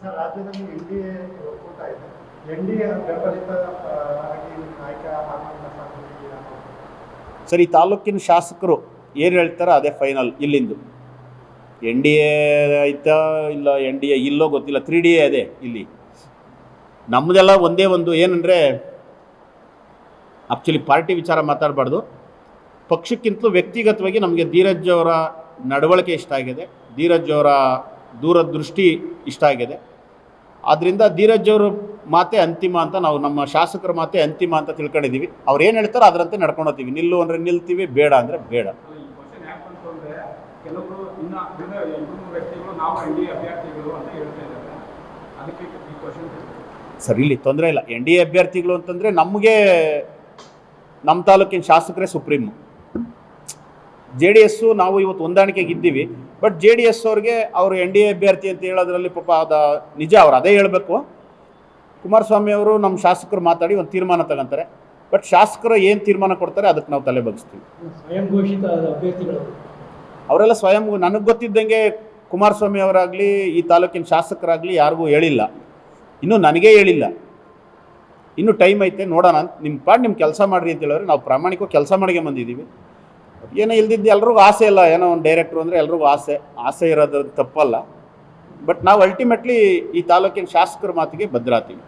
Sir, ರಾಜ್ಯದಲ್ಲಿ N D A ಒಕ್ಕೂಟ ಇದೆ. ಎನ್ ಡಿ ಎ ಬೆಂಬಲಿತ ಆಗಿ ನಾಯಕ? ಸರ್, ಈ ತಾಲೂಕಿನ ಶಾಸಕರು ಏನು ಹೇಳ್ತಾರೋ ಅದೇ ಫೈನಲ್ ಇಲ್ಲಿಂದು. ಎನ್ ಡಿ ಎ ಐತಾ ಇಲ್ಲ ಎನ್ ಡಿ ಎ ಇಲ್ಲೋ ಗೊತ್ತಿಲ್ಲ, ತ್ರೀ ಡಿ ಎ ಅದೇ ಇಲ್ಲಿ. ನಮ್ಮದೆಲ್ಲ ಒಂದೇ ಒಂದು ಏನಂದರೆ ಆ್ಯಕ್ಚುಲಿ ಪಾರ್ಟಿ ವಿಚಾರ ಮಾತಾಡಬಾರ್ದು. ಪಕ್ಷಕ್ಕಿಂತಲೂ ವ್ಯಕ್ತಿಗತವಾಗಿ ನಮಗೆ ಧೀರಜ್ ಅವರ ನಡವಳಿಕೆ ಇಷ್ಟ ಆಗಿದೆ. ಧೀರಜ್ ಅವರ ದೂರದೃಷ್ಟಿ ಇಷ್ಟ ಆಗಿದೆ. ಆದ್ದರಿಂದ ಧೀರಜ್ ಅವರ ಮಾತೆ ಅಂತಿಮ ಅಂತ ನಾವು ನಮ್ಮ ಶಾಸಕರ ಮಾತೆ ಅಂತಿಮ ಅಂತ ತಿಳ್ಕೊಂಡಿದ್ದೀವಿ. ಅವ್ರು ಏನು ಹೇಳ್ತಾರೋ ಅದರಂತೆ ನಡ್ಕೊಂಡು ಹೋಗ್ತೀವಿ ನಿಲ್ಲು ಅಂದರೆ ನಿಲ್ತೀವಿ ಬೇಡ ಅಂದರೆ ಬೇಡ. ಸರಿ ಇಲ್ಲಿ ತೊಂದರೆ ಇಲ್ಲ. ಎನ್ ಡಿ ಎ ಅಭ್ಯರ್ಥಿಗಳು ಅಂತಂದರೆ ನಮಗೆ ನಮ್ಮ ತಾಲೂಕಿನ ಶಾಸಕರೇ ಸುಪ್ರೀಮು. ಜೆ ಡಿ ಎಸ್ಸು ನಾವು ಇವತ್ತು ಹೊಂದಾಣಿಕೆಗೆ ಇದ್ದೀವಿ. ಬಟ್ ಜೆ ಡಿ ಎಸ್ ಅವ್ರಿಗೆ ಅವರು ಎನ್ ಡಿ ಎ ಅಭ್ಯರ್ಥಿ ಅಂತ ಹೇಳೋದ್ರಲ್ಲಿ ಪಾಪ ಅದ ನಿಜ ಅವ್ರು ಅದೇ ಹೇಳಬೇಕು. ಕುಮಾರಸ್ವಾಮಿ ಅವರು ನಮ್ಮ ಶಾಸಕರು ಮಾತಾಡಿ ಒಂದು ತೀರ್ಮಾನ ತಗೊಂತಾರೆ. ಬಟ್ ಶಾಸಕರು ಏನು ತೀರ್ಮಾನ ಕೊಡ್ತಾರೆ ಅದಕ್ಕೆ ನಾವು ತಲೆ ಬಗ್ಸ್ತೀವಿ. ಸ್ವಯಂ ಘೋಷಿತ ಅಭ್ಯರ್ಥಿಗಳು. ಅವರೆಲ್ಲ ಸ್ವಯಂ ನನಗೆ ಗೊತ್ತಿದ್ದಂಗೆ ಕುಮಾರಸ್ವಾಮಿ ಅವರಾಗಲಿ ಈ ತಾಲೂಕಿನ ಶಾಸಕರಾಗಲಿ ಯಾರಿಗೂ ಹೇಳಿಲ್ಲ. ಇನ್ನೂ ನನಗೇ ಹೇಳಿಲ್ಲ. ಇನ್ನೂ ಟೈಮ್ ಐತೆ ನೋಡೋಣ. ಅಂತ ನಿಮ್ಮ ಪಾಡ್ ನಿಮ್ಮ ಕೆಲಸ ಮಾಡಿರಿ ಅಂತ ಹೇಳಿದ್ರೆ ನಾವು ಪ್ರಾಮಾಣಿಕವಾಗಿ ಕೆಲಸ ಮಾಡಿಗೆ ಬಂದಿದ್ದೀವಿ. ಏನೋ ಇಲ್ದಿದ್ದು ಎಲ್ರಿಗೂ ಆಸೆ ಇಲ್ಲ ಏನೋ ಒಂದು ಡೈರೆಕ್ಟ್ರು ಅಂದರೆ ಎಲ್ರಿಗೂ ಆಸೆ ಆಸೆ ಇರೋದು ತಪ್ಪಲ್ಲ. ಬಟ್ ನಾವು ಅಲ್ಟಿಮೇಟ್ಲಿ ಈ ತಾಲೂಕಿನ ಶಾಸಕರ ಮಾತಿಗೆ ಬದ್ರಾತೀವಿ?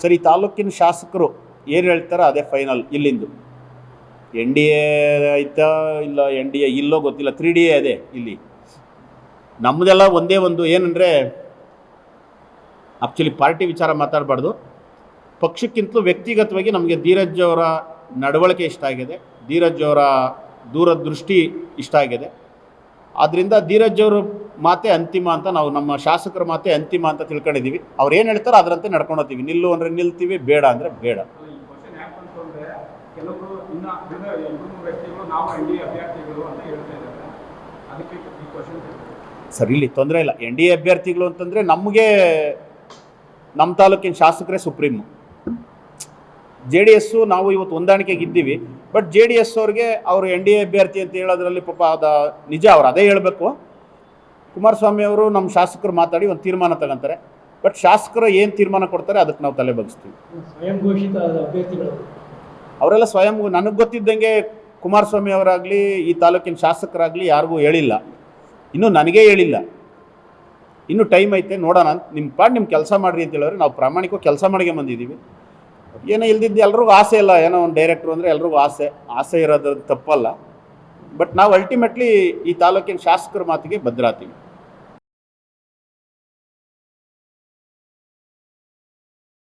ಸರ್ ಈ ತಾಲೂಕಿನ ಶಾಸಕರು ಏನು ಹೇಳ್ತಾರೋ ಅದೇ ಫೈನಲ್ ಇಲ್ಲಿಂದು. ಎನ್ ಡಿ ಎ ಐತಾ ಇಲ್ಲ ಎನ್ ಡಿ ಎ ಇಲ್ಲೋ ಗೊತ್ತಿಲ್ಲ ತ್ರೀ ಡಿ ಎ ಅದೇ ಇಲ್ಲಿ. ನಮ್ಮದೆಲ್ಲ ಒಂದೇ ಒಂದು ಏನಂದರೆ ಆ್ಯಕ್ಚುಲಿ ಪಾರ್ಟಿ ವಿಚಾರ ಮಾತಾಡಬಾರ್ದು. ಪಕ್ಷಕ್ಕಿಂತಲೂ ವ್ಯಕ್ತಿಗತವಾಗಿ ನಮಗೆ ಧೀರಜ್ ಅವರ ನಡವಳಿಕೆ ಇಷ್ಟ ಆಗಿದೆ. ಧೀರಜ್ ಅವರ ದೂರದೃಷ್ಟಿ ಇಷ್ಟ ಆಗಿದೆ. ಆದ್ದರಿಂದ ಧೀರಜ್ ಅವರು ಮಾತೆ ಅಂತಿಮ ಅಂತ ನಾವು ನಮ್ಮ ಶಾಸಕರ ಮಾತೆ ಅಂತಿಮ ಅಂತ ತಿಳ್ಕೊಂಡಿದ್ದೀವಿ. ಅವ್ರು ಏನು ಹೇಳ್ತಾರೋ ಅದರಂತೆ ನಡ್ಕೊಂಡು ಹೋಗ್ತೀವಿ. ನಿಲ್ಲು ಅಂದರೆ ನಿಲ್ತೀವಿ ಬೇಡ ಅಂದರೆ ಬೇಡ. ಸರ್ ಇಲ್ಲಿ ತೊಂದರೆ ಇಲ್ಲ. ಎನ್ ಡಿ ಎ ಅಭ್ಯರ್ಥಿಗಳು ಅಂತಂದರೆ ನಮಗೆ ನಮ್ಮ ತಾಲೂಕಿನ ಶಾಸಕರೇ ಸುಪ್ರೀಂ. ಜೆ ಡಿ ಎಸ್ಸು ನಾವು ಇವತ್ತು ಹೊಂದಾಣಿಕೆಗೆ ಇದ್ದೀವಿ. ಬಟ್ ಜೆ ಡಿ ಎಸ್ ಅವ್ರಿಗೆ ಅವರು ಎನ್ ಡಿ ಎ ಅಭ್ಯರ್ಥಿ ಅಂತ ಹೇಳೋದ್ರಲ್ಲಿ ಪಾಪ ಅದ ನಿಜ ಅವ್ರು ಅದೇ ಹೇಳಬೇಕು. ಕುಮಾರಸ್ವಾಮಿ ಅವರು ನಮ್ಮ ಶಾಸಕರು ಮಾತಾಡಿ ಒಂದು ತೀರ್ಮಾನ ತಗೊಂತಾರೆ. ಬಟ್ ಶಾಸಕರು ಏನು ತೀರ್ಮಾನ ಕೊಡ್ತಾರೆ ಅದಕ್ಕೆ ನಾವು ತಲೆ ಬಗ್ಸ್ತೀವಿ. ಸ್ವಯಂ ಘೋಷಿತ ಅಭ್ಯರ್ಥಿಗಳು. ಅವರೆಲ್ಲ ಸ್ವಯಂ ನನಗೆ ಗೊತ್ತಿದ್ದಂಗೆ ಕುಮಾರಸ್ವಾಮಿ ಅವರಾಗಲಿ ಈ ತಾಲೂಕಿನ ಶಾಸಕರಾಗಲಿ ಯಾರಿಗೂ ಹೇಳಿಲ್ಲ. ಇನ್ನೂ ನನಗೇ ಹೇಳಿಲ್ಲ. ಇನ್ನೂ ಟೈಮ್ ಐತೆ, ನೋಡೋಣ ಅಂತ ನಿಮ್ಮ ಪಾಡ್ ನಿಮ್ಮ ಕೆಲಸ ಮಾಡಿರಿ ಅಂತ ಹೇಳಿದ್ರೆ ನಾವು ಪ್ರಾಮಾಣಿಕವಾಗಿ ಕೆಲಸ ಮಾಡಿಗೆ ಬಂದಿದ್ದೀವಿ. ಏನೋ ಇಲ್ದಿದ್ದು ಎಲ್ರಿಗೂ ಆಸೆ ಇಲ್ಲ, ಏನೋ ಒಂದು ಡೈರೆಕ್ಟ್ರು ಅಂದರೆ ಎಲ್ರಿಗೂ ಆಸೆ ಆಸೆ ಇರೋದು ತಪ್ಪಲ್ಲ. ಬಟ್ ನಾವು ಅಲ್ಟಿಮೇಟ್ಲಿ ಈ ತಾಲೂಕಿನ ಶಾಸಕರ ಮಾತಿಗೆ ಭದ್ರಾತೀವಿ.